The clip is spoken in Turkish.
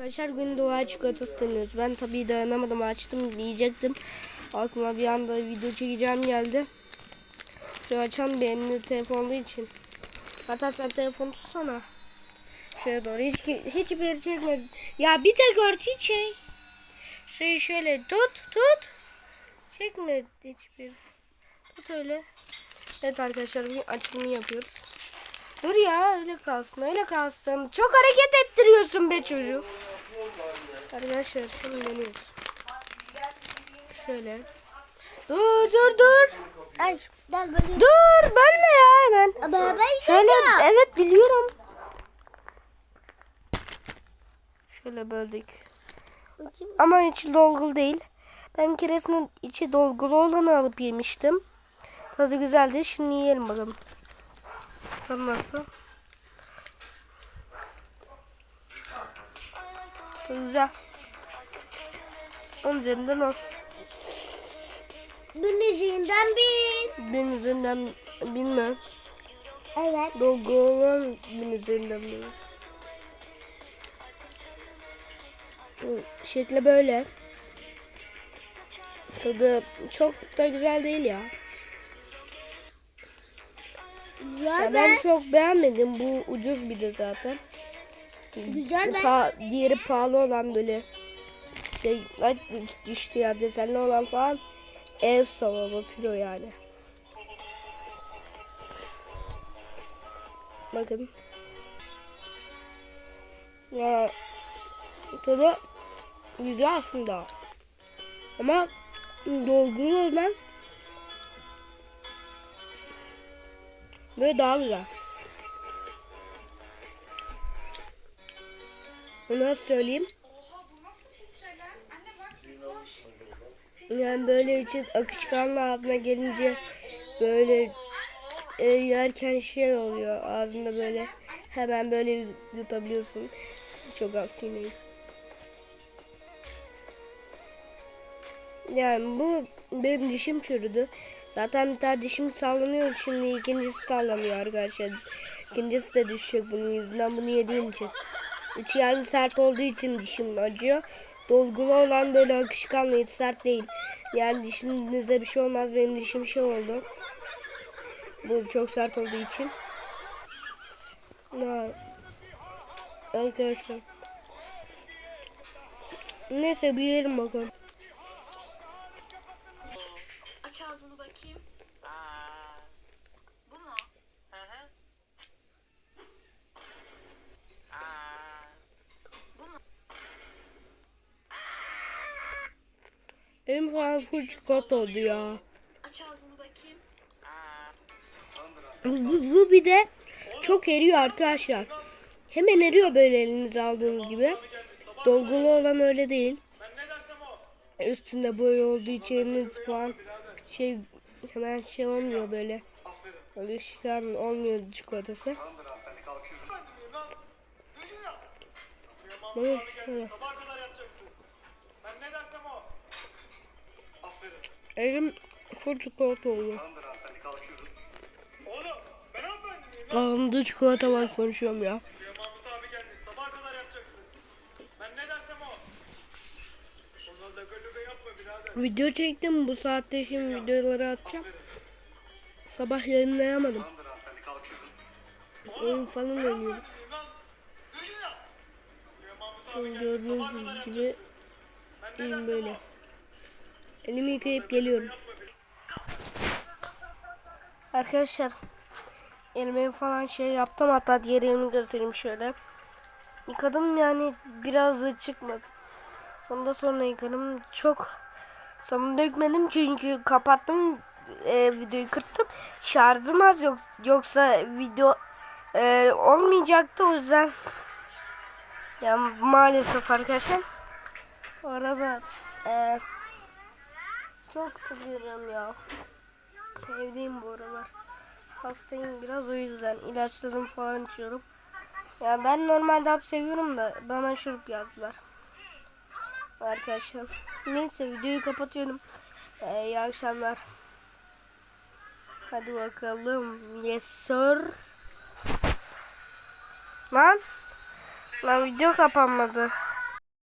Arkadaşlar gün doğa çikolatası deniyoruz. Ben tabii dayanamadım açtım yiyecektim. Aklıma bir anda video çekeceğim geldi. Şu açan benim telefonlu için. Hatta sen telefon tutsana. Şöyle doğru hiç hiçbir yeri çekmedim. Ya bir tek örtü çek. Şeyi şöyle tut tut. Çekme hiçbir. Tut öyle. Evet arkadaşlar bugün açılımı yapıyoruz. Dur ya öyle kalsın öyle kalsın. Çok hareket ettiriyorsun be çocuk. Arkadaşlar şimdi deniyoruz. Şöyle. Dur dur dur. Ay gel böyle. Dur bölme ya hemen. Baba Şöyle evet biliyorum. Şöyle böldük. Ama içi dolgulu değil. Ben keresinin içi dolgulu olanı alıp yemiştim. Tadı güzeldi. Şimdi yiyelim bakalım. Tadı nasıl? Güzel. Onun üzerinden o. Bunun yüzünden bir. Benim üzerinden bilmem. Evet. Dolgu olan benim üzerinden. Hı, Şekli böyle. Tadı çok da güzel değil ya. Ya be. ben çok beğenmedim. Bu ucuz bir de zaten. Güzel. Pa- diğeri pahalı olan böyle şey ay, düştü ya desenli olan falan ev savunma kilo yani. Bakın. Ya tadı güzel aslında. Ama dolgulu olan böyle daha güzel. Nasıl söyleyeyim? Yani böyle için akışkanlı ağzına gelince böyle e, yerken şey oluyor ağzında böyle hemen böyle yutabiliyorsun. Çok az çiğneyip. Yani bu benim dişim çürüdü. Zaten bir tane dişim sallanıyor. Şimdi ikincisi sallanıyor arkadaşlar. İkincisi de düşecek bunun yüzünden. Bunu yediğim için. İçi yani sert olduğu için dişim acıyor. Dolgulu olan böyle akışkanlı hiç sert değil. Yani dişinize bir şey olmaz. Benim dişim şey oldu. Bu çok sert olduğu için. Ya. Arkadaşlar. Neyse bir yiyelim bakalım. Aç ağzını bakayım. Benim falan full çikolata oldu ya. Aç ağzını bakayım. Bu, bu bir de çok eriyor arkadaşlar. Hemen eriyor böyle elinize aldığınız gibi. Dolgulu olan öyle değil. Üstünde boya olduğu için eliniz falan şey hemen şey olmuyor böyle. Alışkan olmuyor çikolatası. Böyle şöyle. Elim full çikolata oluyor. Oğlum ben hanımefendiyim. Ağzımda çikolata var konuşuyorum ya. Mahmut abi gelmiş. Sabaha kadar yapacaksın. Ben ne dersem o. Ondan da gölübe yapma birader. Video çektim bu saatte şimdi videoları atacağım. Sabah yayınlayamadım. Oyun falan abi Şimdi gördüğünüz gibi iyiyim böyle. Elimi yıkayıp geliyorum. Arkadaşlar elime falan şey yaptım hatta diğer elimi göstereyim şöyle. Yıkadım yani biraz da çıkmadı. Ondan sonra yıkadım. Çok sabun dökmedim çünkü kapattım e, videoyu kırttım. Şarjım az yok yoksa video e, olmayacaktı o yüzden ya maalesef arkadaşlar. Bu arada e, çok sıkılıyorum ya. Evdeyim bu aralar. Hastayım biraz o yüzden ilaçlarımı falan içiyorum. Ya ben normalde hap seviyorum da bana şurup yazdılar. Arkadaşlar. Neyse videoyu kapatıyorum. Ee, iyi akşamlar. Hadi bakalım. Yes sir. Lan. Lan video kapanmadı.